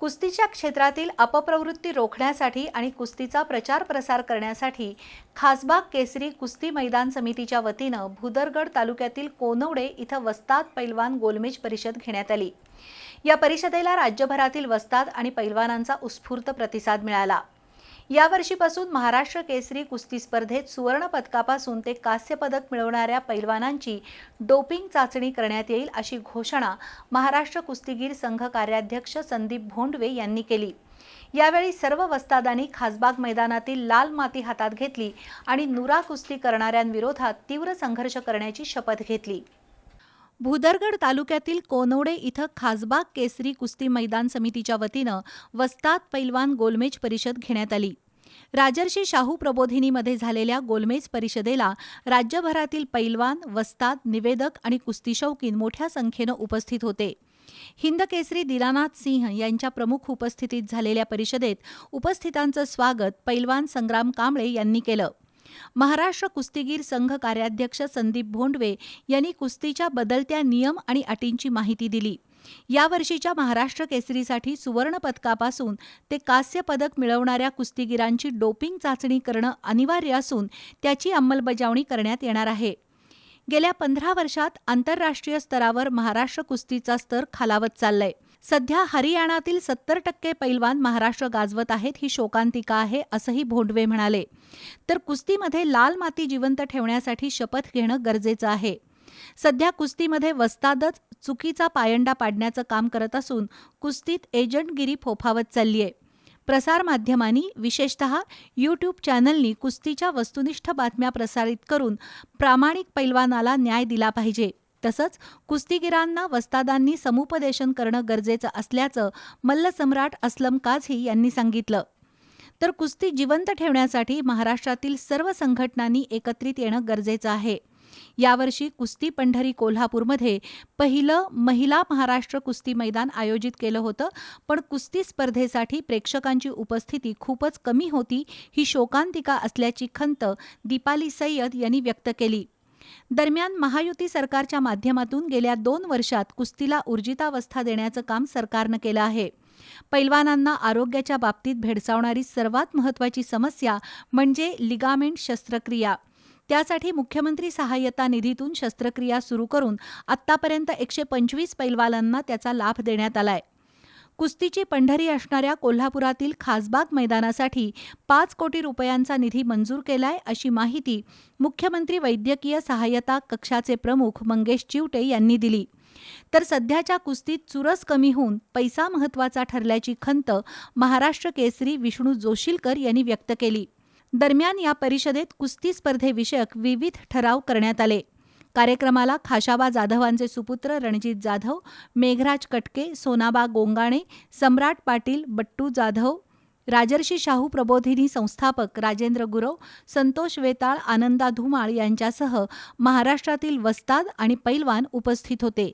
कुस्तीच्या क्षेत्रातील अपप्रवृत्ती रोखण्यासाठी आणि कुस्तीचा प्रचार प्रसार करण्यासाठी खासबाग केसरी कुस्ती मैदान समितीच्या वतीनं भुदरगड तालुक्यातील कोनवडे इथं वस्ताद पैलवान गोलमेज परिषद घेण्यात आली. या परिषदेला राज्यभरातील वस्ताद आणि पैलवानांचा उत्स्फूर्त प्रतिसाद मिळाला. यावर्षीपासून महाराष्ट्र केसरी कुस्ती स्पर्धेत सुवर्ण पदकापासून ते कांस्य पदक मिळवणाऱ्या पैलवानांची डोपिंग चाचणी करण्यात येईल अशी घोषणा महाराष्ट्र कुस्तीगीर संघ कार्याध्यक्ष संदीप भोंडवे यांनी केली. यावेळी सर्व वस्तादांनी खासबाग मैदानातील लाल माती हातात घेतली आणि नुरा कुस्ती करणाऱ्यांविरोधात तीव्र संघर्ष करण्याची शपथ घेतली. भुदरगड तालुक्यातील कोनवडे इथं खासबाग केसरी कुस्ती मैदान समितीच्या वतीनं वस्ताद पैलवान गोलमेज परिषद घेण्यात आली. राजर्षी शाहू प्रबोधिनीमध्ये झालेल्या गोलमेज परिषदेला राज्यभरातील पैलवान वस्ताद निवेदक आणि कुस्ती शौकीन मोठ्या संख्येनं उपस्थित होते. हिंद केसरी दिलानाथ सिंह यांच्या प्रमुख उपस्थितीत झालेल्या परिषदेत उपस्थितांचं स्वागत पैलवान संग्राम कांबळे यांनी केलं. महाराष्ट्र कुस्तीगीर संघ कार्याध्यक्ष संदीप भोंडवे यांनी कुस्तीच्या बदलत्या नियम आणि अटींची माहिती दिली. यावर्षीच्या महाराष्ट्र केसरीसाठी सुवर्णपदकापासून ते कांस्य पदक मिळवणाऱ्या कुस्तीगीरांची डोपिंग चाचणी करणं अनिवार्य असून त्याची अंमलबजावणी करण्यात येणार आहे. गेल्या पंधरा वर्षात आंतरराष्ट्रीय स्तरावर महाराष्ट्र कुस्तीचा स्तर खालावत चाललाय. सध्या हरियाणातील सत्तर टक्के पैलवान महाराष्ट्र गाजवत आहेत ही शोकांतिका आहे असंही भोंडवे म्हणाले. तर कुस्तीमध्ये लाल माती जिवंत ठेवण्यासाठी शपथ घेणं गरजेचं आहे. सध्या कुस्तीमध्ये वस्तादच चुकीचा पायंडा पाडण्याचं काम करत असून कुस्तीत एजंटगिरी फोफावत चालली आहे प्रसारमाध्यमांनी विशेषतः यूट्यूब चॅनलनी कुस्तीच्या वस्तुनिष्ठ बातम्या प्रसारित करून प्रामाणिक पैलवानाला न्याय दिला पाहिजे. तसंच कुस्तीगिरांना वस्तादांनी समुपदेशन करणं गरजेचं असल्याचं मल्लसम्राट अस्लम काझी यांनी सांगितलं. तर कुस्ती जिवंत ठेवण्यासाठी महाराष्ट्रातील सर्व संघटनांनी एकत्रित येणं गरजेचं आहे. यावर्षी कुस्ती पंढरी कोल्हापूरमध्ये पहिलं महिला महाराष्ट्र कुस्ती मैदान आयोजित केलं होतं पण कुस्ती स्पर्धेसाठी प्रेक्षकांची उपस्थिती खूपच कमी होती ही शोकांतिका असल्याची खंत दीपाली सय्यद यांनी व्यक्त केली. दरम्यान महायुती सरकारच्या माध्यमातून गेल्या दोन वर्षात कुस्तीला ऊर्जितावस्था देण्याचं काम सरकारनं केलं आहे. पैलवानांना आरोग्याच्या बाबतीत भेडसावणारी सर्वात महत्त्वाची समस्या म्हणजे लिगामेंट शस्त्रक्रिया. त्यासाठी मुख्यमंत्री सहाय्यता निधीतून शस्त्रक्रिया सुरू करून आत्तापर्यंत एकशे पंचवीस पैलवानांना त्याचा लाभ देण्यात आलाय. कुस्तीची पंढरी असणाऱ्या कोल्हापुरातील खासबाग मैदानासाठी पाच कोटी रुपयांचा निधी मंजूर केलाय अशी माहिती मुख्यमंत्री वैद्यकीय सहाय्यता कक्षाचे प्रमुख मंगेश चिवटे यांनी दिली. तर सध्याच्या कुस्तीत चुरस कमी होऊन पैसा महत्त्वाचा ठरल्याची खंत महाराष्ट्र केसरी विष्णू जोशीलकर यांनी व्यक्त केली. दरम्यान या परिषदेत कुस्ती स्पर्धेविषयक विविध ठराव करण्यात आले. कार्यक्रमाला खाशाबा जाधवांचे सुपुत्र रणजित जाधव मेघराज कटके सोनाबा गोंगाणे सम्राट पाटील बट्टू जाधव राजर्षी शाहू प्रबोधिनी संस्थापक राजेंद्र गुरव संतोष वेताळ आनंदा धुमाळ यांच्यासह महाराष्ट्रातील वस्ताद आणि पैलवान उपस्थित होते.